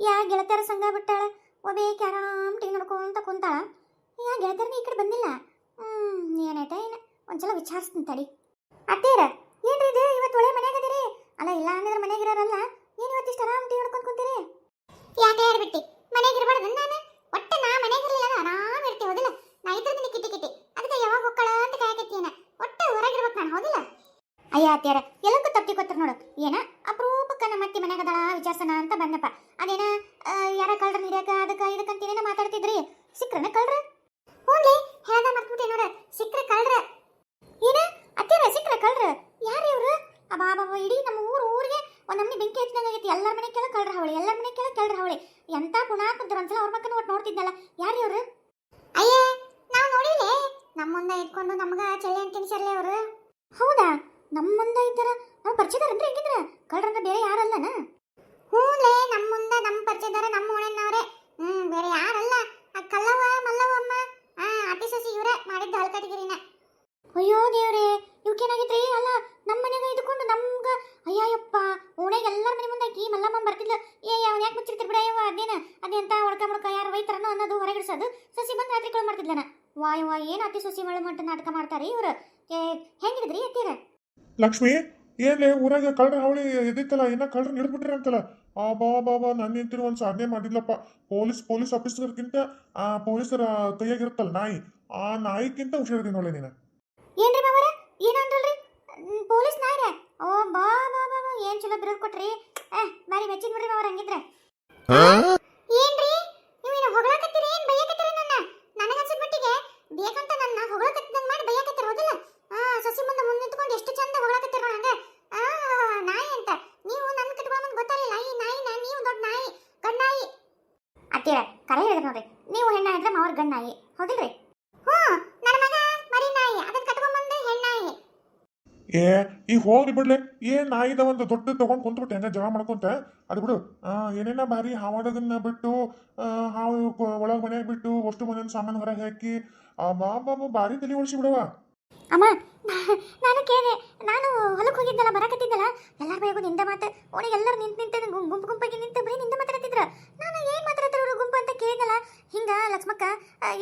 ಯಾ ಗೆಳತ್ಯಾರ ಸಂಘ ಬಿಟ್ಟಾಳ? ಒಬೇಕಿ ಆರಾಮ್ ಟಿ ನೋಡ್ಕೊಂತ ಕುಂತಾಳ. ಯಾ ಗೆಳತ್ಯಾರನ ಈ ಕಡೆ ಬಂದಿಲ್ಲ? ಹ್ಮ್ ಏನಾಯ್ತಾ ಏನ? ಒಂದ್ಸಲ ವಿಚಾರಿಸ್ತೀನಿ ತಡಿ. ಅತ್ತೇರ ಏನ್ರಿ ಇದು? ಇವತ್ತು ಒಳ್ಳೆ ಮನ್ಯಾಗ ಅದೀರಿ ಅಲ್ಲ, ಇಲ್ಲ ಅಂದ್ರೆ ಮನ್ಯಾಗ ಇರೋರಲ್ಲ? ಏನ್ ಇವತ್ತಿಷ್ಟು ಆರಾಮ್ ಟಿ ನೋಡ್ಕೊಂತ ಕುಂತೀರಿ? ಯಾಕೆ ಹೇಳ್ಬಿಟ್ಟಿ? ಮನ್ಯಾಗ ಇರಬಾರ್ದು ನಾನು ಒಟ್ಟೆ ನಾ ಮನ್ಯಾಗ ಇರಲಿಲ್ಲ ಆರಾಮ್ ಇರ್ತೀವಿ ಹೌದಿಲ್ಲ? ನಾ ಇದ್ರದ್ದು ಕಿಟಿ ಕಿಟಿ. ಅದಕ್ಕೆ ಯಾವಾಗ ಹೊಕ್ಕಳ ಅಂತ ಕಾಯಕತ್ತೀನ ಒಟ್ಟೆ ಹೊರಗಿರ್ಬೇಕು ನಾನು, ಹೌದಿಲ್ಲ? ಅಯ್ಯ ಅತ್ಯಾರ ಎಲ್ಲಕ್ಕೂ ತಪ್ಪಿ ಕೊತ್ತರ ನೋಡು. ಏನ? ಅಪರೂಪಕ್ಕ ನಮ್ಮ ಅತ್ತಿ ಮನ್ಯಾಗ ಅದಳ ವಿಚಾರ್ಸನ ಅಂತ ಬಂದಪ್ಪ. ಅದೇನ ಯಾರ ಕಳ್ರ ಹಿಡಿಯಕ ಅದಕ್ಕ ಇದಕ್ಕಂತ ಏನೇನ ಮಾತಾಡ್ತಿದ್ರಿ? ಸಿಕ್ರನ ಕಳ್ರ? ಹ್ಞೂನ್ಲಿ ಹೇಳ್ದ ಮರ್ತ್ಬಿಟ್ಟೆ ನೋಡ. ಸಿಕ್ರ ಕಳ್ರ. ಏನ? ಅತ್ಯಾರ ಸಿಕ್ರ ಕಳ್ರ? ಯಾರು ಇವ್ರು ಅಬ್ಬಾ ಬಾಬಾ ಇಡೀ ನಮ್ಮ ಊರು, ಊರಿಗೆ ಒಂದ್ ನಮ್ನಿ ಬೆಂಕಿ ಹಚ್ಚಿದಂಗಾಗೈತಿ ಎಲ್ಲರ ಮನೆ ಕೇಳ ಕಳ್ರ ಹವಳಿ ಎಲ್ಲರ ಮನೆ ಕೇಳ ಕಳ್ರ ಹವಳಿ ಎಂತ ಗುಣ ಕುಂತರ ಒಂದ್ಸಲ ಅವ್ರ ಮಕ್ಕನ ಒಟ್ಟು ನೋಡ್ತಿದ್ನಲ್ಲ ಯಾರು ಇವ್ರು ಅಯ್ಯೇ, ನಾವು ನೋಡಿಲ್ಲೇ ನಮ್ಮ ಮುಂದೆ ಇಟ್ಕೊಂಡು ನಮ್ಗ ಚಳಿ ಅಂತ ತಿನ್ಸರ್ಲೆ ಅವರು. ಹೌದಾ? ನಮ್ಮ ಮುಂದೆ ಇದ್ದಾರ ನಾವು ಪರಿಚಯದಾರಂದ್ರೆ ಹೆಂಗಿದ್ರ? ಕಳ್ರಂದ್ರೆ ಬೇರೆ ಯಾರಲ್ಲನ ಹೂಲೇ ನಮ್ಮ ಮುಂದೆ ನಮ್ಮ ಪರಿಚಯದಾರ ನಮ್ಮ ಓಣೆನವರೇ ಹ್ಮ್ ಬೇರೆ ಯಾರಲ್ಲ ಆ ಕಳ್ಳವ ಮಲ್ಲವ ಅಮ್ಮ ಆ ಅತಿ ಸಸಿ ಇವರೇ ಮಾಡಿದ್ದ ಹಲ್ಕಟಗಿರಿನ ಅಯ್ಯೋ ದೇವ್ರೆ ಇವಕ್ಕೇನಾಗಿತ್ರಿ ಅಲ್ಲ ನಮ್ಮ ಮನೆಗೆ ಇದ್ಕೊಂಡು ನಮ್ಗ ಅಯ್ಯಪ್ಪ ಓಣೆಗೆ ಎಲ್ಲರ ಮನೆ ಮುಂದೆ ಆಕಿ ಮಲ್ಲಮ್ಮ ಬರ್ತಿದ್ಲ. ಏ ಯಾವ ಯಾಕೆ ಮುಚ್ಚಿರ್ತಿರ್ ಬಿಡ ಅಯ್ಯವ ಅದೇನ? ಅದೆಂತ ಒಡ್ಕ ಮುಡ್ಕ ಯಾರು ವೈತರನೋ ಅನ್ನೋದು ಹೊರಗಿಡ್ಸೋದು ಸಸಿ ಬಂದು ರಾತ್ರಿಗಳು ಮಾಡ್ತಿದ್ಲನ? ವಾಯ್ ವಾಯ್ ಏನು ಅತಿ ಸಸಿ ಮಳೆ ಮಟ್ಟ ನಾಟಕ ಮಾಡ್ತಾರೆ ಇವರು? ಹೆಂಗಿದ್ರಿ ಎತ್ತೀರ ಲಕ್ಷ್ಮಿ ಏನ್ಲೇ ಊರಾಗ ಕಳ್ರ ಹಾವಳಿ ಎದ್ದಿತ್ತಲ್ಲ ಇನ್ನ ಕಳ್ರ ಹಿಡಿದ್ಬಿಟ್ರಿ ಅಂತಲ್ಲ? ಆ ಬಾ ಬಾ ಬಾ ನನ್ನ ನಿಂತಿರು ಒಂದು ಸಾಧನೆ ಮಾಡಿದ್ಲಪ್ಪ. ಪೊಲೀಸ್ ಪೊಲೀಸ್ ಆಫೀಸರ್ಗಿಂತ ಆ ಪೊಲೀಸರ ಕೈಯಾಗಿರುತ್ತಲ್ಲ ನಾಯಿ ಆ ನಾಯಿಗಿಂತ ಹುಷಾರಿದ್ದೀನಿ ನೋಡಿ ನೀನು. ಏನ್ರಿ ಮಾವರ? ಏನಂದ್ರಲ್ರಿ ಪೊಲೀಸ್ ನಾಯ್ರ? ಓ ಬಾ ಬಾ ಬಾ ಬಾ ಏನ್ ಚಲೋ ಬಿರುದು ಕೊಟ್ರಿ? ಏ ಬಾರಿ ಮೆಚ್ಚಿನ ಬಿಡ್ರಿ ಅವ್ರ ಹಂಗಿದ್ರ ಏನ್ರಿ ನೀವು ಹೊಗಳಕತ್ತೀರಿ ಏನ್ ಬೈಯಕತ್ತೀರಿ ನನ್ನ ನನಗನ್ಸಿದ ಮಟ್ಟಿಗೆ ಬೇಕಂತ ನನ್ನ ಹೊಗಳಕತ್ತಿದಂಗ ಮಾಡಿ ಬೈಯಕತ್ತೀರಿ ಹೌದಿಲ್ಲ ಆ ಸಸಿ ಮುಂದೆ ಮುಂದೆ ನಿಂತ್ಕೊಂಡು ಎಷ್ಟು ಚಂದ ಹೊಗಳಕತ್ತೀರಿ ನೋಡಿ ಹಂಗ ಆ ನಾಯಿ ಅಂತ ನೀವು ನನ್ನ ಕಟ್ಕೊಂಡ್ ಗೊತ್ತಾಗಲಿಲ್ಲ ಈ ನಾಯಿನ ನೀವು ದೊಡ್ಡ ನಾಯಿ ಗಂಡಾಯಿ ಅತ್ತೀರ ಹೇಳಿದ್ರು ನೋಡ್ರಿ. ನೀವು ಹೆಣ್ಣಾಗಿದ್ರೆ ಮಾವರ್ ಗಣ್ಣಾಗಿ ಹೌದಿಲ್ರಿ? ಹ್ಞೂ ನನ್ನ ಮಗ ಮರಿ ನಾಯಿ ಅದನ್ನ ಹೆಣ್ಣಾಯಿ. ಏ ಈಗ ಹೋಗ್ರಿ ಬಿಡ್ಲೆ. ಏನ್ ನಾಯಿದ ಒಂದು ದೊಡ್ಡ ತಗೊಂಡ್ ಕುಂತ್ಬಿಟ್ಟೆ. ಹೆಂಗ ಜಗಳ ಮಾಡ್ಕೊಂತ? ಅದು ಬಿಡು. ಆ ಏನೇನ ಬಾರಿ ಹಾವಾಡೋದನ್ನ ಬಿಟ್ಟು ಆ, ಹಾವು ಒಳಗ ಮನೆಯಾಗ ಬಿಟ್ಟು ಅಷ್ಟು ಮನೆಯ ಸಾಮಾನು ಹೊರಗೆ ಹಾಕಿ ಆ ಬಾ ಬಾ ಬಾ ಬಾರಿ ತಲೆ ಓಡಿಸಿ ಬಿಡವ ಅಮ್ಮ ನಾ- ನಾನು ಕೇಳಿದೆ. ನಾನು ಹೊಲಕ್ಕೆ ಹೋಗಿದ್ದಲ್ಲ ಬರಕತ್ತಿದ್ದಲ್ಲ. ಎಲ್ಲಾರ ಬಾಯಿಗೂ ನಿಂದ ಮಾತು. ಓಣಿ ಎಲ್ಲರೂ ನಿಂತ ನಿಂತ ಗುಂಪು ಗುಂಪಾಗಿ ನಿಂತ ಬರೀ ನಿಂದ ಮಾತಾಡ್ತಿದ್ರ ನಾನು ಏನ್ ಮಾತಾಡ್ತಾರ ಅವರು ಗುಂಪು ಅಂತ ಕೇಳಿದಲ್ಲ ಹಿಂಗ ಲಕ್ಷ್ಮಕ್ಕ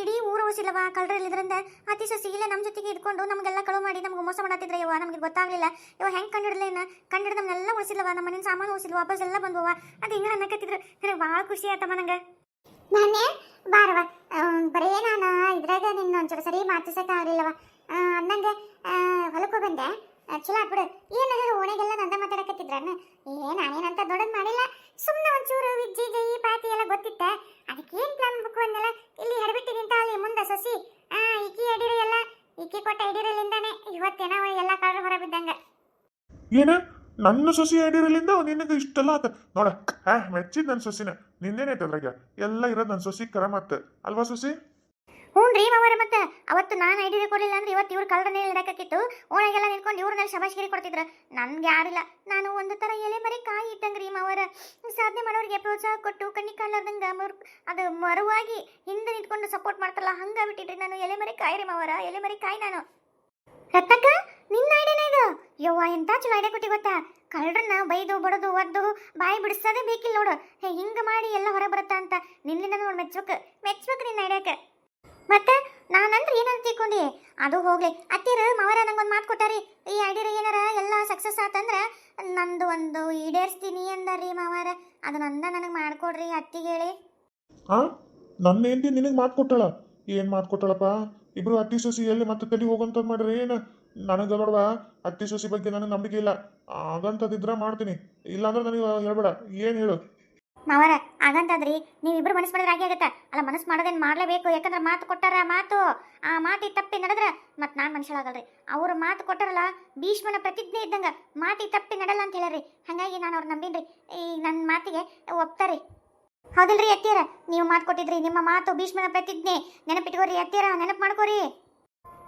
ಇಡೀ ಊರು ಉಳಿಸಿಲ್ಲವ ಕಳ್ಳರಲ್ಲಿದ್ರಿಂದ ಅತಿ ಸಸಿ ಇಲ್ಲೇ ನಮ್ಮ ಜೊತೆಗೆ ಇದ್ಕೊಂಡು ನಮಗೆಲ್ಲ ಕಳು ಮಾಡಿ, ನಮ್ಗೆ ಮೋಸ ಮಾಡತ್ತಿದ್ರ ಇವ ನಮಗೆ ಗೊತ್ತಾಗ್ಲಿಲ್ಲ. ಇವ ಹೆಂಗೆ ಕಂಡಿಡ್ಲೇನ ಕಂಡಿಡ್ ನಮ್ನೆಲ್ಲ ಉಳಿಸಿಲ್ಲವ ನಮ್ಮ ಮನೇನ ಸಾಮಾನು ಉಳಿಸಿಲ್ವ ವಾಪಸ್ ಎಲ್ಲ ಬಂದವ ಅದು ಹಿಂಗ ಅನ್ನಕತ್ತಿದ್ರು ನನಗೆ ಭಾಳ ಖುಷಿ ಆತಮ್ಮ ನಂಗೆ. ನಾನೇ? ಬಾರವ ಬರೇ ನಾನು ಇದ್ರಾಗ ನಿನ್ನ ಒಂಚೂರು ಸರಿ ಮಾತಿಸಕ್ಕೆ ಆಗಲಿಲ್ಲವ ಅಂದಂಗೆ ಹೊಲಕ್ಕೂ ಬಂದೆ. ಚಲೋ ಆತ್ಬಿಡು ಏನಾದ್ರು ಓಣೆಗೆಲ್ಲ ನಂದ ಮಾತಾಡಕತ್ತಿದ್ರನ್ನ ಏ, ನಾನೇನಂತ ದೊಡ್ಡದ್ ಮಾಡಿಲ್ಲ. ಸುಮ್ಮನೆ ಒಂಚೂರು ವಿಜ್ಜಿ, ಜೈ, ಪಾತಿ ಎಲ್ಲ ಗೊತ್ತಿತ್ತ. ಅದಕ್ಕೆ ಏನು ಪ್ಲಾನ್ ಅಂದೆಲ್ಲ ಅಲ್ಲಿ ಆ, ಈಕಿ ಎಡಿರು ಎಲ್ಲ, ಈಕಿ ಕೊಟ್ಟ ಎಡಿರಲಿಂದಾನೆ ಇವತ್ತೇನ ಎಲ್ಲ ಕಾಳು ಹೊರ ಬಿದ್ದಂಗ ಏನ? ನನ್ನ ಸೊಸಿ ಹಿಡಿರಲಿಂದ ನಿನಗೆ ಇಷ್ಟೆಲ್ಲ ಆತ? ನೋಡ, ಹಾ, ಮೆಚ್ಚಿದ್ ನನ್ನ ಸೊಸಿನ. ನಿಂದೇನೈತೆ ಅದ್ರಾಗ? ಎಲ್ಲ ಇರೋದು ನನ್ನ ಸೊಸಿ ಕರ ಮತ್ತೆ ಅಲ್ವಾ ಸೊಸಿ? ಹ್ಞೂ ರೀ ಮಾವರ, ಮತ್ತೆ ಅವತ್ತು ನಾನು ಐಡಿಯಾ ಕೊಡಲಿಲ್ಲ ಅಂದ್ರೆ ಇವತ್ತು ಇವ್ರು ಕಳ್ಳನೇ ಇಡಕ್ಕಿತ್ತು ಓಣೆಗೆಲ್ಲ ನಿಂತ್ಕೊಂಡು ಇವ್ರ ಮೇಲೆ ಶಬಾಷ್ಗಿರಿ ಕೊಡ್ತಿದ್ರು. ನನ್ಗೆ ಯಾರಿಲ್ಲ ನಾನು ಒಂದು ಥರ ಎಲೆ ಮರಿ ಕಾಯಿ ಇಟ್ಟಂಗ್ರಿ ಮಾವರ. ಸಾಧನೆ ಮಾಡೋರಿಗೆ ಪ್ರೋತ್ಸಾಹ ಕೊಟ್ಟು ಕಣ್ಣಿ ಕಾಣಲಾರ್ದಂಗೆ ಮರು, ಅದು ಮರುವಾಗಿ ಹಿಂದೆ ನಿಂತ್ಕೊಂಡು ಸಪೋರ್ಟ್ ಮಾಡ್ತಾರಲ್ಲ, ಹಂಗೆ ಬಿಟ್ಟಿದ್ರಿ ನಾನು. ಎಲೆ ಮರಿ ಕಾಯಿ ರೀ ಮಾವರ, ಎಲೆ ಮರಿ ಕಾಯಿ ನಾನು. ರತ್ನಕ್ಕ, ನಿನ್ನ ಐಡಿಯಾನೇ ಇದು? ಯವ್ವ, ಎಂತ ಚಲೋ ಐಡಿಯಾ ಕೊಟ್ಟಿ ಗೊತ್ತಾ? ಕಳ್ಳರನ್ನ ಬೈದು, ಬಡದು, ಒದ್ದು, ಬಾಯಿ ಬಿಡಿಸೋದೇ ಬೇಕಿಲ್ಲ ನೋಡು. ಹೇ, ಹಿಂಗೆ ಮಾಡಿ ಎಲ್ಲ ಹೊರಗೆ ಬರುತ್ತಾ ಅಂತ. ನಿನ್ನಿಂದ ನೋಡಿ ಮೆಚ್ಬೇಕು. ಮೆಚ್ಬೇಕು ನಿನ್ನ ಐಡಿಯಾಕ್ಕೆ. ಮತ್ತೆ ನಾನಂದ್ರೆ ಏನಂತ ತಿಳ್ಕೊಂಡಿ? ಅದು ಹೋಗ್ಲಿ. ಅತ್ತಿರ, ಮಾವರ ನಂಗೊಂದು ಮಾತು ಕೊಟ್ಟಾರಿ. ಈ ಐಡಿಯಾ ಏನಾರ ಎಲ್ಲ ಸಕ್ಸಸ್ ಆತಂದ್ರೆ ನಂದು ಒಂದು ಈಡೇರಿಸ್ತೀನಿ ಅಂದಾರಿ ಮಾವಾರ. ಅದು ನಂದ ನನಗೆ ಮಾಡ್ಕೊಡ್ರಿ ಅತ್ತಿಗೆ ಹೇಳಿ. ಆ? ನನ್ನ ನಿನಗೆ ಮಾತು ಕೊಟ್ಟಳ? ಏನು ಮಾತು ಕೊಟ್ಟಳಪ್ಪ? ಇಬ್ರು ಅತ್ತಿ ಸೊಸಿ ಎಲ್ಲಿ ಮತ್ತೆ ತಲೆ ಹೋಗಂತ ಮಾಡ್ರಿ ಏನು? ನನಗೆ ನೋಡುವ ಅತ್ತಿ ಸೊಸಿ ಬಗ್ಗೆ ನನಗೆ ನಂಬಿಕೆ ಇಲ್ಲ. ಆಗಂತದಿದ್ರ ಮಾಡ್ತೀನಿ. ಇಲ್ಲಾಂದ್ರೆ ನನಗೆ ಹೇಳಬೇಡ. ಏನು ಹೇಳು? ಮಾವರ ನೀವು ನೀವಿಬ್ರು ಮನಸ್ಸು ಮಾಡಿದ್ರೆ ಹಾಗೆ ಆಗತ್ತ. ಅಲ್ಲ, ಮನಸ್ಸು ಮಾಡೋದೇನು ಮಾಡ್ಲೇಬೇಕು? ಯಾಕಂದ್ರೆ ಮಾತು ಕೊಟ್ಟಾರ ಮಾತು. ಆ ಮಾತಿ ತಪ್ಪಿ ನಡೆದ್ರೆ ಮತ್ತೆ ನಾನು ಮನುಷ್ಯಳಾಗಲ್ರಿ. ಅವ್ರು ಮಾತು ಕೊಟ್ಟಾರಲ್ಲ, ಭೀಷ್ಮನ ಪ್ರತಿಜ್ಞೆ ಇದ್ದಂಗ ಮಾತಿ ತಪ್ಪಿ ನಡಲ್ಲ ಅಂತ ಹೇಳ್ರಿ ಹಾಗಾಗಿ ನಾನು ಅವ್ರು ನಂಬಿನ್ರಿ. ಈ ನನ್ನ ಮಾತಿಗೆ ಒಪ್ತಾರಿ ಹೌದಿಲ್ರಿ ಎತ್ತೀರ ನೀವು ಮಾತು ಕೊಟ್ಟಿದ್ರಿ, ನಿಮ್ಮ ಮಾತು ಭೀಷ್ಮನ ಪ್ರತಿಜ್ಞೆ. ನೆನಪಿಟ್ಕೋರಿ ಎತ್ತೀರ ನೆನಪು ಮಾಡ್ಕೋರಿ.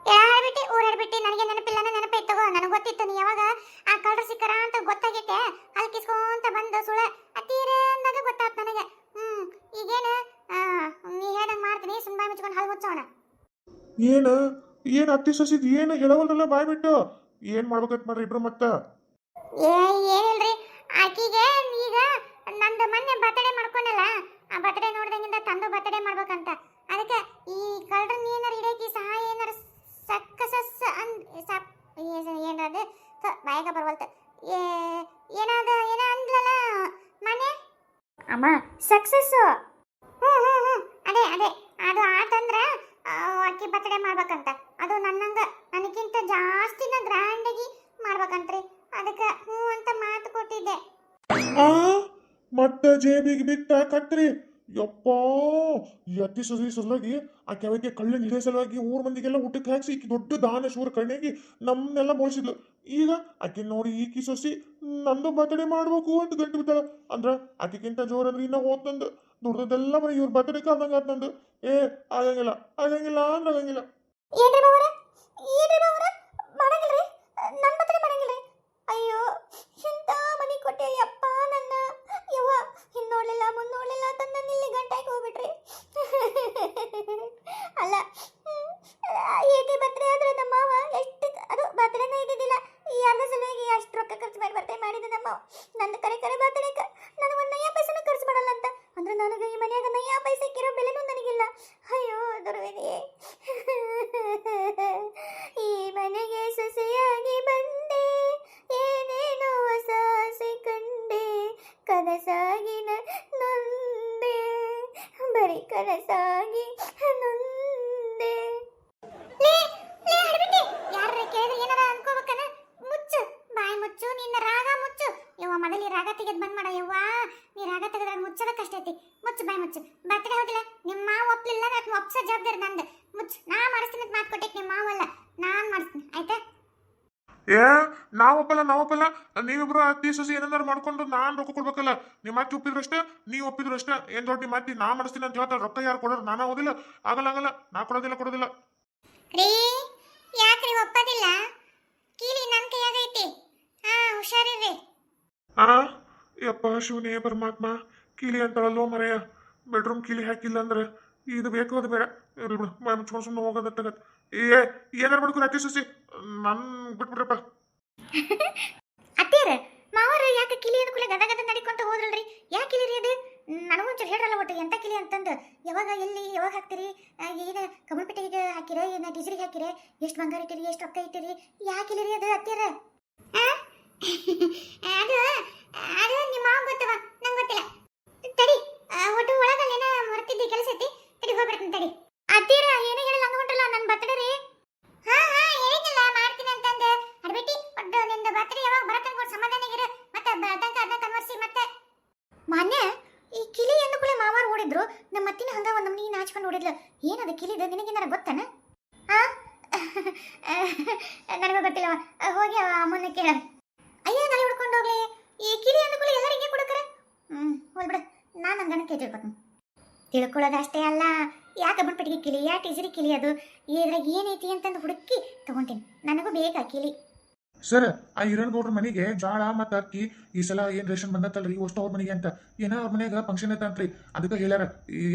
ಹೇಳ್ಬಿಟ್ಟು ಊರ್ ಹೇಳ್ಬಿಟ್ಟು ನನಗೆ ನೆನಪಿಲ್ಲ ನೆನಪಿತ್ತು ತಗೋ ನನಗೆ ಗೊತ್ತಿತ್ತು, ನೀ ಯಾವಾಗ ಆ ಕಳ್ರ ಸಿಕ್ಕರ ಅಂತ ಗೊತ್ತಾಗಿತ್ತೆ ಅಲ್ಲಿ ಕಿಸ್ಕೊಂತ ಬಂದು ಸುಳ ಅತ್ತೀರ! ಅಂದಾಗ ಗೊತ್ತಾತ್ ನನಗೆ. ಹ್ಮ್ ಈಗೇನು ನೀ ಹೇಳಂಗ್ ಮಾಡ್ತೀನಿ ಸುಮ್ಮನೆ ಬಾಯಿ ಮುಚ್ಕೊಂಡು ಹಾಲು ಮುಚ್ಚೋಣ ಏನು? ಏನು ಅತ್ತಿ ಸಸಿದ್ ಏನು ಹೇಳವಲ್ರಲ್ಲ ಬಾಯ್ ಬಿಟ್ಟು? ಏನು ಮಾಡ್ಬೇಕಂತ ಮಾಡ್ರಿ ಇಬ್ರು ಮತ್ತ? ಏ ಏನಿಲ್ರಿ ಆಕಿಗೆ ಈಗ ನಂದು ಮೊನ್ನೆ ಬರ್ತಡೇ ಮಾಡ್ಕೊಂಡಲ್ಲ ಅಮ್ಮ ಸಕ್ಸಸ್ ಹ್ಞೂ ಹ್ಞೂ ಹ್ಞೂ ಅದೇ ಅದೇ. ಅದು ಆತಂದ್ರೆ ಅಕ್ಕಿ ಬರ್ತಡೇ ಮಾಡ್ಬೇಕಂತ. ಅದು ನನ್ನಂಗ ನನಗಿಂತ ಜಾಸ್ತಿನ ಗ್ರ್ಯಾಂಡಾಗಿ ಮಾಡ್ಬೇಕಂತ್ರಿ. ಅದಕ್ಕೆ ಹ್ಞೂ ಅಂತ ಮಾತು ಕೊಟ್ಟಿದ್ದೆ. ಮತ್ತೆ ಜೇಬಿಗೆ ಬಿಟ್ಟ ಕತ್ರಿ ಯಪ್ಪ ಅತಿ ಸಸಿ ಸಲುವಾಗಿ ಆ ಕೆಳಗೆ ಕಳ್ಳನ ಹಿಡಿಯ ಸಲುವಾಗಿ ಊರ್ ಮಂದಿಗೆಲ್ಲ ಊಟಕ್ಕೆ ಹಾಕ್ಸಿ ಈಕಿ ದೊಡ್ಡ ಶೂರ ಕಣ್ಣಿಗೆ ನಮ್ಮನ್ನೆಲ್ಲ ಬೋಳಿಸಿದ್ಲು. ಈಗ ಆಕೆ ನೋಡಿ ಈಕಿ ಸೊಸಿ, ನಂದು ಬರ್ತಡೇ ಮಾಡ್ಬೇಕು ಅಂತ ಗಂಟು ಬಿದ್ದಾಳ ಅಂದ್ರ ಆಕೆಗಿಂತ ಜೋರಂದ್ರೆ ಇನ್ನ ಹೋತಂದು ದುಡ್ದದೆಲ್ಲ ಬರೀ ಇವ್ರ ಬರ್ತಡೇ ಕಾದಂಗ ಆತಂದು ಏ, ಆಗಂಗಿಲ್ಲ ಆಗಂಗಿಲ್ಲ ಅಂದ್ರೆ ಆಗಂಗಿಲ್ಲ. ಅಯ್ಯೋ, ಎಂತ ಮನಿ ಕೊಟ್ಟೆ ಯಪ್ಪ ನನ್ನ ಯವ್ವ ಹಿಂದ್ ನೋಡ್ಲಿಲ್ಲ ಮುಂದ್ ನೋಡ್ಲಿಲ್ಲ ತಂದ ಇಲ್ಲಿ ಗಂಟಾಗಿ ಹೋಗ್ಬಿಟ್ರಿ. ಅಲ್ಲ ಹೇಗೆ ಬರ್ತಡೇ ಆದ್ರೆ ನಮ್ಮ ಮಾವ ಎಷ್ಟು, ಅದು ಬರ್ತಡೇನೇ ಇದ್ದಿದ್ದಿಲ್ಲ. ಯಾರ್ದ ಸಲುವಾಗಿ ಅಷ್ಟು ರೊಕ್ಕ ಖರ್ಚು ಮಾಡಿ ಬರ್ತೇ ಮಾಡಿದ ನಮ್ಮ. ನಂದು ಕರೆ ಕರೆ ಬರ್ತಡೇ ನನಗೆ ಒಂದು ನಯ್ಯ ಪೈಸೆನೂ ಖರ್ಚು ಮಾಡಲ್ಲ ಅಂತ. ಅಂದ್ರೆ ನನಗೆ ಈ ಮನೆಯಾಗ ನಯ್ಯ ಪೈಸೆ ಇಕ್ಕಿರೋ ಬೆಲೆನೂ ನನಗಿಲ್ಲ. ಅಯ್ಯೋ, ದುರ್ವಿಧಿ. ಈ ಮನೆಗೆ ಸೊಸೆಯಾಗಿ ಬಂದೆ ಏನೇನೋ ಹೊಸ ಆಸೆ ಕಂಡೆ ಕನಸಾಗಿ ನ- ನೊಂದೆ ಬರೀ ಕನಸಾಗಿ ನೊಂದೆ ಯಾರ ಕೇಳಿದ್ರೆ ಏನಾರ ಅನ್ಕೋಬೇಕನ? ಮುಚ್ಚು, ಬಾಯಿ ಮುಚ್ಚು, ನಿನ್ನ ರಾಗ ಮುಚ್ಚು. ಯವ್ವ, ಮೊದಲು ರಾಗ ತೆಗೆದು ಬಂದ್ ಮಾಡ ಯವ್ವ. ನೀ ರಾಗ ತೆಗೆದ್ರೆ ಮುಚ್ಚದ ಕಷ್ಟ ಐತಿ. ಮುಚ್ಚು, ಬಾಯಿ ಮುಚ್ಚು. ಬರ್ತಡೇ ಹೋಗಿಲ್ಲ? ನಿಮ್ಮ ಮಾವ ಒಪ್ಲಿಲ್ಲ ಅದನ್ನ ಒಪ್ಸೋ ಜವಾಬ್ದಾರಿ ನಂದು. ಮುಚ್ಚು, ನಾ ಮಾಡಿಸ್ತೀನಿ ಮಾತು ಕೊಟ್ಟೆ ನಿಮ್ಮ ಮಾವಲ್ಲ. ನಾನು ಮಾಡಿಸ್ತೀನಿ. ಆಯ್ತಾ? ಏ ನಾವೊಪ್ಪಲ್ಲ ನಾವೊಪ್ಪಲ್ಲ. ನೀವಿಬ್ರು ಅತ್ತಿ ಸಸಿ ಏನಾದ್ರು ಮಾಡ್ಕೊಂಡು ನಾನ್ ರೊಕ್ಕ ಕೊಡ್ಬೇಕಲ್ಲ. ನಿಮ್ಮ ಅತ್ತಿ ಒಪ್ಪಿದ್ರು ಅಷ್ಟೇ ನೀವ್ ಒಪ್ಪಿದ್ರು ಅಷ್ಟೇ. ಏನ್ ದೊಡ್ಡ ನಿಮ್ಮ ಅತ್ತಿ ನಾ ಮಾಡಿಸ್ತೀನಿ ಅಂತ ಹೇಳ್ತಾರೆ. ರೊಕ್ಕ ಯಾರು ಕೊಡೋರು? ನಾನು ಓದಿಲ್ಲ ಆಗಲ್ಲ ಆಗಲ್ಲ. ನಾ ಕೊಡೋದಿಲ್ಲ ಕೊಡೋದಿಲ್ಲ. ರೀ ಯಾಕ್ರಿ ಒಪ್ಪದಿಲ್ಲ? ಕೀಲಿ ನನ್ನ ಕೈಯಾಗೈತಿ. ಹಾ ಹುಷಾರಿರ್ರಿ. ಆ ಯಪ್ಪ ಶಿವನೇ ಪರಮಾತ್ಮ. ಕೀಲಿ ಅಂತಾಳಲ್ವ ಮರೆಯ. ಬೆಡ್ರೂಮ್ ಕೀಲಿ ಹಾಕಿಲ್ಲ ಅಂದ್ರೆ ಇದು ಬೇಕು ಅದು ಬೇಡ. ಮುಚ್ಕೊಂಡು ಸುಮ್ಮನೆ ಹೋಗೋದತ್ತಾಗತ್ ಏ ಏನಾರು ಮಾಡ್ಕೊಂಡು ಅತ್ತಿ ಸಸಿ ನನ್ ಬಿಟ್ಬಿಡ್ರಪ್ಪ. ಅತ್ತೇರ ಮಾವರ, ಯಾಕೆ ಕಿಲಿ ಅನುಕೂಲ ಗದ ಗದ ನಡಿಕೊಂತ ಹೋದ್ರಲ್ರಿ? ಯಾಕೆ ಕಿಲಿರಿ ಅದು? ನನಗೊಂಚೂರು ಹೇಳ್ರಲ್ಲ ಒಟ್ಟು, ಎಂತ ಕಿಲಿ ಅಂತಂದು? ಯಾವಾಗ ಎಲ್ಲಿ, ಯಾವಾಗ ಹಾಕ್ತೀರಿ? ಈಗ ಏನು ಕಮಲ್ ಪೆಟ್ಟಿಗೆ ಹಾಕಿರ, ಏನು ಡಿಸ್ರಿಗೆ ಹಾಕಿರ? ಎಷ್ಟು ಬಂಗಾರ ಇಟ್ಟಿರಿ, ಎಷ್ಟು ರೊಕ್ಕ ಇಟ್ಟಿರಿ? ಯಾಕೆ ಕಿಲಿ ರೀ ಅದು ಅತ್ತೇರ ಅದು ಅದು ನಿಮ್ಮ ಮಾವ ಗೊತ್ತವ ನಂಗೆ ಗೊತ್ತಿಲ್ಲ ತಡಿ ಆ, ಒಟ್ಟು ಒಳಗಲ್ಲಿ ಏನೋ ಹೊರತಿದ್ದೆ ಕೆಲಸ ಐತಿ ತಡಿ ಹೋಗ್ಬಿಡ್ತೀನಿ ತಡಿ ಅತ್ತೀರ ಏನೇ ಹೇಳಲ್ಲ ಹಂಗ ಹೊಂಟಲ್ಲ ನನ್ನ ಬರ್ತಡೇ ರೀ ಹಾ ಹಾ ಹೇಳಿದ್ನಲ್ಲ ಮಾಡ್ತೀನಿ ಅಂತಂದು ಅಡ್ಬಿಟ್ಟಿ ಒಟ್ಟು ನಿಂದ ಬರ್ತಡೇ ಯಾವಾಗ ಬರತ್ತಂತ ಕೊಟ್ಟು ಸಮಾಧಾನ ಇರು ಮತ್ತೆ ಬರ್ತಂಕ ಅದನ್ನ ಕನ್ವರ್ಸಿ ಮತ್ತೆ ಮಾನ್ಯ ಈ ಕಿಲಿ ಎಂದು ಕೂಡ ಮಾವಾರ ಓಡಿದ್ರು ನಮ್ಮ ಅತ್ತಿನ ಹಂಗ ಒಂದ್ ನಮ್ನಿ ಏನದು ಕಿಲಿದು? ನಿನಗೆ ನನಗೆ ಗೊತ್ತನ ಹಾ ನನಗೂ ಗೊತ್ತಿಲ್ಲ ಹೋಗಿ ಅವ ಅಮ್ಮನ ಕೇಳ. ಅಯ್ಯ, ನಾಳೆ ಹುಡ್ಕೊಂಡು ಹೋಗ್ಲಿ. ಈ ಕಿಲಿ ಅಂದ ಕೂಡ ಎಲ್ಲರಿಗೆ ಕೊಡಕರ? ಹ್ಮ್ ಬಿಡು. ನಾನು ನನ್ನ ಗಣಕ್ಕೆ ತಿಳ್ಕೊಳ್ಳೋದು ಅಷ್ಟೇ ಅಲ್ಲ. ಯಾಕೆ ಬಂದ್ಬಿಟ್ಟಿಗೆ ಕಿಲಿ? ಯಾ ಟೀಚರಿ ಕಿಲಿ ಅದು? ಇದ್ರಾಗ ಏನೈತಿ ಅಂತಂದು ಹುಡುಕಿ ತಗೊಂತೀನಿ. ನನಗೂ ಬೇಕಾ ಕಿಲಿ? ಸರ್, ಆ ಹಿರಣ್ ಗೌಡ್ರ ಮನೆಗೆ ಜಾಳ ಮತ್ತು ಅಕ್ಕಿ ಈ ಸಲ ಏನ್ ರೇಷನ್ ಬಂದತ್ತಲ್ರಿ? ಅಷ್ಟು ಅವ್ರ ಮನೆಗೆ ಅಂತ. ಏನ ಅವ್ರ ಮನೆಗೆ ಫಂಕ್ಷನ್ ಐತಂತ್ರಿ ಅದಕ್ಕೆ ಹೇಳ್ಯಾರ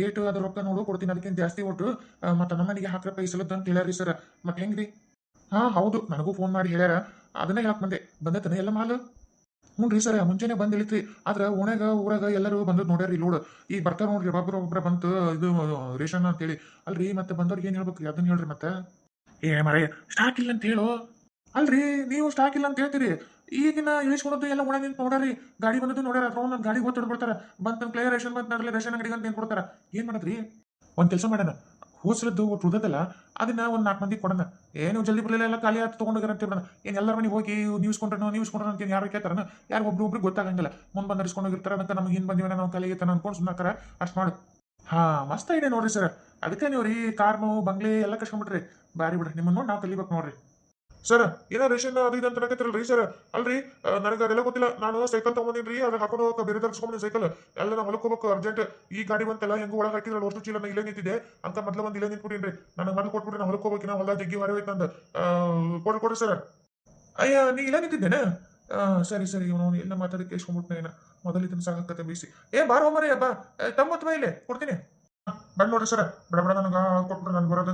ಏಟು ಅದ್ರ ರೊಕ್ಕ ನೋಡು, ಕೊಡ್ತೀನಿ ಅದಕ್ಕಿಂತ ಜಾಸ್ತಿ ಒಟ್ಟು. ಮತ್ತು ನಮ್ಮ ಮನೆಗೆ ಹಾಕ್ರಪ್ಪ ಈ ಸಲದ ಅಂತ ಹೇಳ್ಯಾರಿ ಸರ್. ಮತ್ತೆ ಹೆಂಗ್ರಿ? ಹಾ, ಹೌದು, ನನಗೂ ಫೋನ್ ಮಾಡಿ ಹೇಳ್ಯಾರ. ಅದನ್ನ ಹೇಳಕ್ ಬಂದೆ. ಬಂದತನ ಎಲ್ಲ ಮಾಲು? ಹ್ಞೂ ಸರ್, ಮುಂಚೆನೆ ಬಂದ್ ಇಳಿತ್ರಿ ಆದ್ರೆ ಓಣ್ಯಾಗ, ಊರಾಗ ಎಲ್ಲರೂ ಬಂದ್ ನೋಡ್ಯಾರಿ ಲೋಡ್ ಈಗ ಬರ್ತಾರ ನೋಡ್ರಿ ಒಬ್ಬರು ಒಬ್ಬರ ಬಂತು, ಇದು, ರೇಷನ್ ಅಂತೇಳಿ. ಅಲ್ರಿ, ಮತ್ತೆ ಬಂದವ್ರಿಗೆ ಏನ್ ಹೇಳ್ಬೇಕ್ರಿ? ಅದನ್ನ ಹೇಳ್ರಿ ಮತ್ತೆ. ಏ ಮರ ಸ್ಟಾಕ್ ಇಲ್ಲ ಅಂತ ಹೇಳು. ಅಲ್ರಿ, ನೀವು ಸ್ಟಾಕ್ ಇಲ್ಲ ಅಂತ ಹೇಳ್ತೀರಿ. ಈಗಿನ ಇಳಿಸ್ಕೊಡೋದು ಎಲ್ಲ ಒಳಗೆ ನಿಂತು ನೋಡ್ರಿ ಗಾಡಿ ಬಂದದ್ದು ನೋಡ್ಯಾರ, ಅಥವಾ ನನ್ನ ಗಾಡಿ ಹೋಗಿ ಬಿಡ್ತಾರ ಬಂತ ಕ್ಲಿಯರ್ ರೇಷನ್ ಬಂತ ನಡಲಿ ರೇಷನ್ ಅಂಗಡಿಗೆ ಅಂತ ಏನು ಕೊಡ್ತಾರ? ಏನು ಮಾಡದ್ರಿ? ಒಂದ್ ಕೆಲಸ ಮಾಡೋಣ ಹೋಸ್ರದ್ದು ಒಟ್ಟು ಅದನ್ನ ಒಂದು ನಾಲ್ಕು ಮಂದಿ ಕೊಡೋಣ. ಏನು ಜಲ್ದಿ ಬರಲಿಲ್ಲ, ಎಲ್ಲ ಖಾಲಿ ಆಯ್ತು ತಗೊಂಡೋಗ್ಯಾರ ಅಂತ ಬಿಡೋಣ ಏನು ಎಲ್ಲರ ಮನೆ ಹೋಗಿ ನ್ಯೂಸ್ ಕೊಂಡ್ರೆ ನ್ಯೂಸ್ ಕೊಂಡ್ರೆ ಅಂತ ಯಾರು ಕೇಳ್ತಾರನ? ಯಾರು ಒಬ್ರು ಗೊತ್ತಾಗಂಗಿಲ್ಲ. ಮುಂದೆ ಬಂದು ಹೋಗಿರ್ತಾರ ಅಂತ ನಮ್ಗೆ ಹಿಂದ್ ಬಂದಿವ ನಾವು ಖಾಲಿ ಐತನ ಅನ್ಕೊಂಡು ಸುಮ್ಮನಾಕರ ಅಷ್ಟು ಮಾಡು. ಹಾ, ಮಸ್ತ್ ಇದೆ ನೋಡ್ರಿ ಸರ್ ಅದಕ್ಕೆ ನೀವು ರೀ ಕಾರ್ನು ಬಂಗ್ಲೆ ಎಲ್ಲ ಕಟ್ಕೊಂಡ್ಬಿಟ್ರಿ ಬಾರಿ ಬಿಡ್ರಿ. ನಿಮ್ಮನ್ನು ನೋಡಿ ನಾವು ಕಲಿಬೇಕು ನೋಡ್ರಿ. ಸರ್ ಏನೋ ರೇಷನ್ ಅದು ಇದು ಅಂತ ಸರ್ ಅಲ್ರಿ ನನಗೆ ಅದೆಲ್ಲ ಗೊತ್ತಿಲ್ಲ. ನಾನು ಸೈಕಲ್ ತಗೊಂಡಿನ್ರಿ ಅದ್ರ ಹಾಕೊಂಡು ಹೋಗಕ್ಕೆ ಬೇರೆ ತರಿಸ್ಕೊಂಬಂದಿನಿ ಸೈಕಲ್ ಎಲ್ಲ ನಾವು ಹೊಲಕ್ಕೆ ಹೋಗಕ್ಕೆ ಅರ್ಜೆಂಟ್ ಈ ಗಾಡಿ ಬಂತಲ್ಲ ಹೆಂಗೆ ಒಳಗೆ ಹಾಕಿದ್ರಲ್ಲ ಅಷ್ಟು ಚೀಲ ಇಲ್ಲೇ ನಿಂತಿದೆ ಅಂತ ಮೊದಲು ಒಂದು ಇಲ್ಲೇ ನಿಂತ್ಬಿಟ್ಟಿನ್ರಿ. ನನಗೆ ಮೊದಲು ಕೊಟ್ಬಿಟ್ಟು ನಾ ಹೊಲಕ್ಕೆ ಹೋಗ್ಬೇಕು ಹೊಲ ಜಗ್ಗಿ ಹೊರ ಹೋಯ್ತು ನಂದು. ಕೊಡ್ರಿ ಸರ್ ಅಯ್ಯ, ನೀ ಇಲ್ಲೇ ನಿಂತಿದ್ದೇನೆ? ಸರಿ ಸರಿ, ಇವನು ಎಲ್ಲ ಮಾತಾಡಕ್ಕೆ ಇಸ್ಕೊಂಡ್ಬಿಟ್ನೆ ಏನ ಮೊದಲು ಇದನ್ನ ಸಾಕತ್ತೆ ಬೀಸಿ. ಏ, ಬಾರೋ ಮರಿ ಅಬ್ಬ ತಮ್ಮತ್ ಇಲ್ಲೇ, ಕೊಡ್ತೀನಿ. ಬಂದ್ ನೋಡ್ರಿ ಸರ್ ಬಡ ಬಡ, ನನಗೆ ಕೊಟ್ಬಿಡ್ರಿ ನಾನು ಬರೋದು.